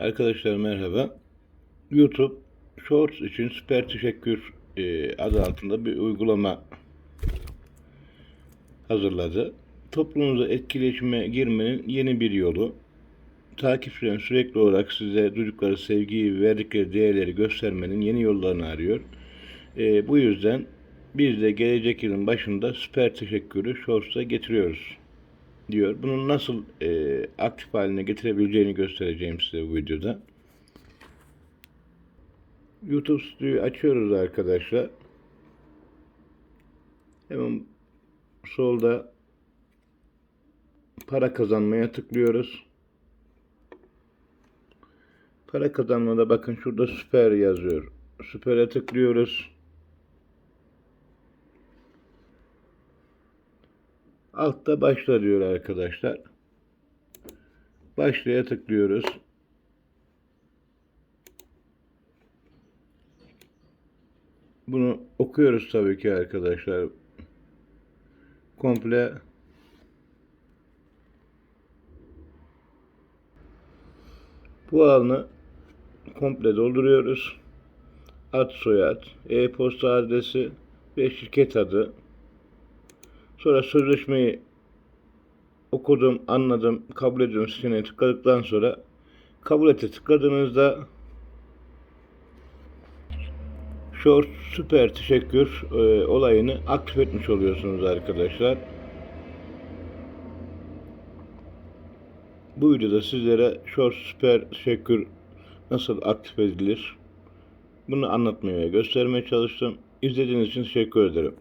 Arkadaşlar merhaba. YouTube Shorts için süper teşekkür e, adı altında bir uygulama hazırladı. Toplumunuza etkileşime girmenin yeni bir yolu. Takipçilerin sürekli olarak size duydukları sevgiyi, verdikleri değerleri göstermenin yeni yollarını arıyor. E, bu yüzden biz de gelecek yılın başında süper teşekkürü Shorts'a getiriyoruz diyor. Bunu nasıl e, aktif haline getirebileceğini göstereceğim size bu videoda. YouTube Studio'yu açıyoruz arkadaşlar. Hemen solda para kazanmaya tıklıyoruz. Para kazanmada bakın şurada süper yazıyor. Süper'e tıklıyoruz. Altta başla diyor arkadaşlar. Başlaya tıklıyoruz. Bunu okuyoruz tabii ki arkadaşlar. Komple bu alanı komple dolduruyoruz. Ad soyad, e-posta adresi ve şirket adı. Sonra sözleşmeyi okudum, anladım, kabul ediyorum seçeneğine tıkladıktan sonra kabul ete tıkladığınızda Short süper teşekkür e, olayını aktif etmiş oluyorsunuz arkadaşlar. Bu videoda sizlere Short süper teşekkür nasıl aktif edilir bunu anlatmaya göstermeye çalıştım. İzlediğiniz için teşekkür ederim.